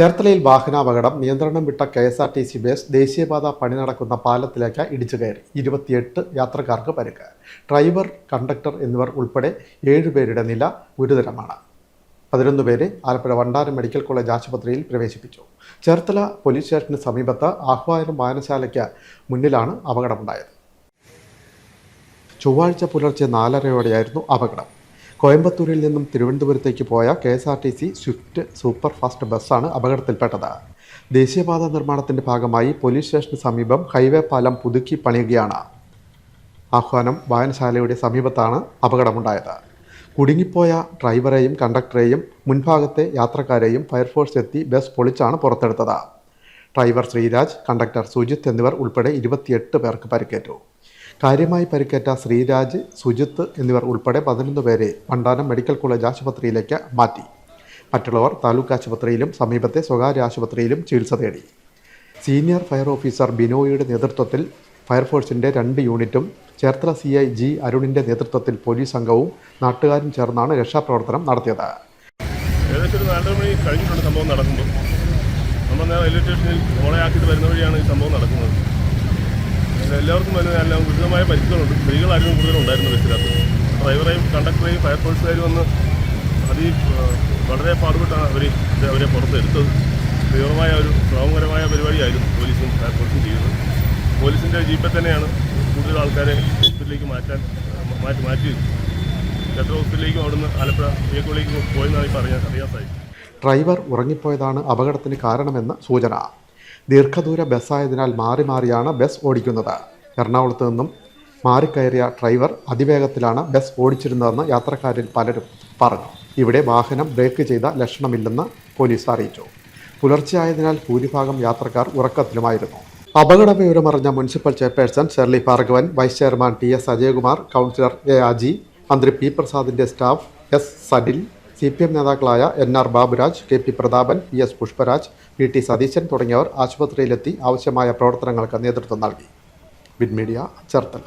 ചേർത്തലയിൽ വാഹനാപകടം നിയന്ത്രണം വിട്ട K S R T C bus ദേശീയപാത പണി നടക്കുന്ന പാലത്തിലേക്ക് ഇടിച്ചു കയറി ഇരുപത്തിയെട്ട് യാത്രക്കാർക്ക് പരുക്ക്. ഡ്രൈവർ കണ്ടക്ടർ എന്നിവർ ഉൾപ്പെടെ ഏഴുപേരുടെ നില ഗുരുതരമാണ്. പതിനൊന്ന് പേരെ ആലപ്പുഴ വണ്ടാനം മെഡിക്കൽ കോളേജ് ആശുപത്രിയിൽ പ്രവേശിപ്പിച്ചു. ചേർത്തല പോലീസ് സ്റ്റേഷന് സമീപത്ത് ആഹ്വാനം വായനശാലയ്ക്ക് മുന്നിലാണ് അപകടമുണ്ടായത്. ചൊവ്വാഴ്ച പുലർച്ചെ നാലരയോടെയായിരുന്നു അപകടം. കോയമ്പത്തൂരിൽ നിന്നും തിരുവനന്തപുരത്തേക്ക് പോയ K S R T C swift super fast ബസ്സാണ് അപകടത്തിൽപ്പെട്ടത്. ദേശീയപാത നിർമ്മാണത്തിന്റെ ഭാഗമായി പോലീസ് സ്റ്റേഷന് സമീപം ഹൈവേ പാലം പുതുക്കി പണിയുകയാണ്. ആഹ്വാനം വായനശാലയുടെ സമീപത്താണ് അപകടമുണ്ടായത്. കുടുങ്ങിപ്പോയ ഡ്രൈവറെയും കണ്ടക്ടറെയും മുൻഭാഗത്തെ യാത്രക്കാരെയും ഫയർഫോഴ്സ് എത്തി ബസ് പൊളിച്ചാണ് പുറത്തെടുത്തത്. ഡ്രൈവർ ശ്രീരാജ് കണ്ടക്ടർ സുജിത് എന്നിവർ ഉൾപ്പെടെ ഇരുപത്തിയെട്ട് പേർക്ക് പരിക്കേറ്റു. കാര്യമായി പരിക്കേറ്റ ശ്രീരാജ് സുജിത്ത് എന്നിവർ ഉൾപ്പെടെ പതിനൊന്ന് പേരെ പണ്ടാനം മെഡിക്കൽ കോളേജ് ആശുപത്രിയിലേക്ക് മാറ്റി. മറ്റുള്ളവർ താലൂക്ക് ആശുപത്രിയിലും സമീപത്തെ സ്വകാര്യ ആശുപത്രിയിലും ചികിത്സ തേടി. സീനിയർ ഫയർ ഓഫീസർ ബിനോയിയുടെ നേതൃത്വത്തിൽ ഫയർഫോഴ്സിന്റെ രണ്ട് യൂണിറ്റും ചേർത്തല സി ഐ ജി അരുണിന്റെ നേതൃത്വത്തിൽ പോലീസ് സംഘവും നാട്ടുകാരും ചേർന്നാണ് രക്ഷാപ്രവർത്തനം നടത്തിയത്. ഏകദേശം ഒരു നാലര മണി കഴിഞ്ഞിട്ടുണ്ട് സംഭവം നടക്കുന്നത് നമ്മൾ നേരെ റെയിൽവേ സ്റ്റേഷനിൽ ഓളയാക്കിയിട്ട് വരുന്ന വഴിയാണ് ഈ സംഭവം നടക്കുന്നത്. എല്ലാവർക്കും തന്നെ നല്ല ഉചിതമായ പരിക്കുകളുണ്ട്. സ്ത്രീകളായിരുന്നു കൂടുതലുണ്ടായിരുന്നു ബസ്സിനകത്ത് ഡ്രൈവറെയും കണ്ടക്ടറെയും ഫയർഫോഴ്സുകാരും വന്ന് അതി വളരെ പാടുപെട്ടാണ് അവർ അവരെ പുറത്തെടുത്തത്. തീവ്രമായ ഒരു ക്രോമകരമായ പരിപാടിയായിരുന്നു പോലീസും ഫയർഫോഴ്സും ചെയ്തത് പോലീസിന്റെ ജീപ്പിൽ തന്നെയാണ് കൂടുതൽ ആൾക്കാരെ ഹോസ്പിറ്റലിലേക്ക് മാറ്റാൻ മാറ്റി മാറ്റി ക്ഷേത്ര ഹോസ്പിറ്റലിലേക്കും അവിടുന്ന് ആലപ്പുഴ വീട്ടിലേക്ക് പോയെന്നാണ് ഇപ്പോൾ അറിയാൻ അറിയാൻ സാധിക്കും ഡ്രൈവർ ഉറങ്ങിപ്പോയതാണ് അപകടത്തിന് കാരണമെന്ന സൂചന. ദീർഘദൂര ബസ്സായതിനാൽ മാറി മാറിയാണ് ബസ് ഓടിക്കുന്നത്. എറണാകുളത്ത് നിന്നും മാറിക്കയറിയ ഡ്രൈവർ അതിവേഗത്തിലാണ് ബസ് ഓടിച്ചിരുന്നതെന്ന് യാത്രക്കാരിൽ പലരും പറഞ്ഞു. ഇവിടെ വാഹനം ബ്രേക്ക് ചെയ്ത ലക്ഷണമില്ലെന്ന് പോലീസ് അറിയിച്ചു. പുലർച്ചെയായതിനാൽ ഭൂരിഭാഗം യാത്രക്കാർ ഉറക്കത്തിലുമായിരുന്നു. അപകട വിവരമറിഞ്ഞ municipal chairperson Shirley Bhargavan vice chairman T S Ajayakumar councillor A Aji മന്ത്രി P പ്രസാദിന്റെ staff S Sadil C P M നേതാക്കളായ N R Baburaj K P Prathapan P S Pushparaj P T Satheesan തുടങ്ങിയവർ ആശുപത്രിയിലെത്തി ആവശ്യമായ പ്രവർത്തനങ്ങൾക്ക് നേതൃത്വം നൽകി. Win media media Cherthala.